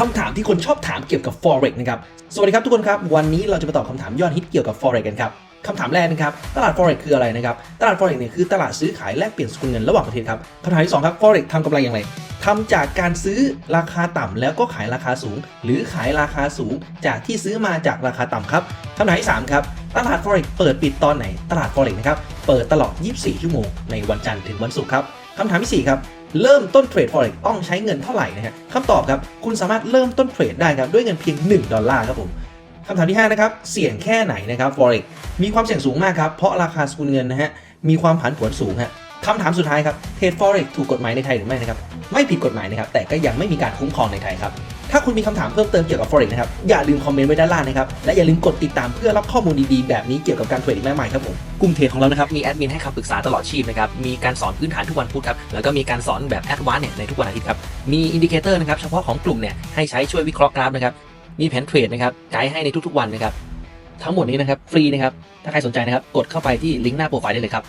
คำถามที่คนชอบถามเกี่ยวกับ forex นะครับ สวัสดีครับทุกคนครับ วันนี้เราจะมาตอบคำถามยอดฮิตเกี่ยวกับ forex กันครับคำถามแรกนะครับ ตลาด forex คืออะไรนะครับ ตลาด forex เนี่ยคือตลาดซื้อขายแลกเปลี่ยนสกุลเงินระหว่างประเทศครับคำถามที่สองครับ forex ทำกำไรอย่างไรทำจากการซื้อราคาต่ำแล้วก็ขายราคาสูง หรือขายราคาสูงจากที่ซื้อมาจากราคาต่ำครับคำถามที่สามครับตลาด forex เปิดปิดตอนไหน ตลาด forex นะครับ เปิดตลอด 24 ชั่วโมง ในวันจันทร์ถึงวันศุกร์ครับ คำถามที่สี่ครับ เริ่มต้นเทรด forex ต้องใช้เงินเท่าไหร่นะฮะคำตอบครับ คุณสามารถเริ่มต้นเทรดได้ครับด้วยเงินเพียง 1 ดอลลาร์ครับผมคำถามที่ 5 นะครับ เสี่ยงแค่ไหนนะครับ forex มีความเสี่ยงสูงมากครับ เพราะราคาสกุลเงินนะฮะมีความผันผวนสูงฮะคำถามสุดท้ายครับเทรด forex ถูกกฎหมายในไทยหรือไม่นะครับ ไม่ผิดกฎหมายนะครับแต่ก็ยังไม่มีการคุ้มครองในไทยครับถ้าคุณมีคำถามเพิ่มเติมเกี่ยวกับ forex นะครับ อย่าลืมคอมเมนต์ไว้ด้านล่างนะครับ และอย่าลืมกดติดตามเพื่อรับข้อมูลดีๆ แบบนี้เกี่ยวกับการเทรดอีกมากมายครับผม กลุ่มเทรดของเรานะครับ มีแอดมินให้คำปรึกษาตลอดชีพนะครับ มีการสอนพื้นฐานทุกวันพุธครับ แล้วก็มีการสอนแบบแอดวานซ์เนี่ยในทุกวันอาทิตย์ครับ มีอินดิเคเตอร์นะครับเฉพาะของกลุ่มเนี่ยให้ใช้ช่วยวิเคราะห์กราฟนะครับ มีแผนเทรดนะครับไกด์ให้ในทุกๆวันนะครับ ทั้งหมดนี้นะครับฟรีนะครับ ถ้าใครสนใจนะครับกดเข้าไปที่ลิงก์หน้าโปรไฟล์ได้เลยครับ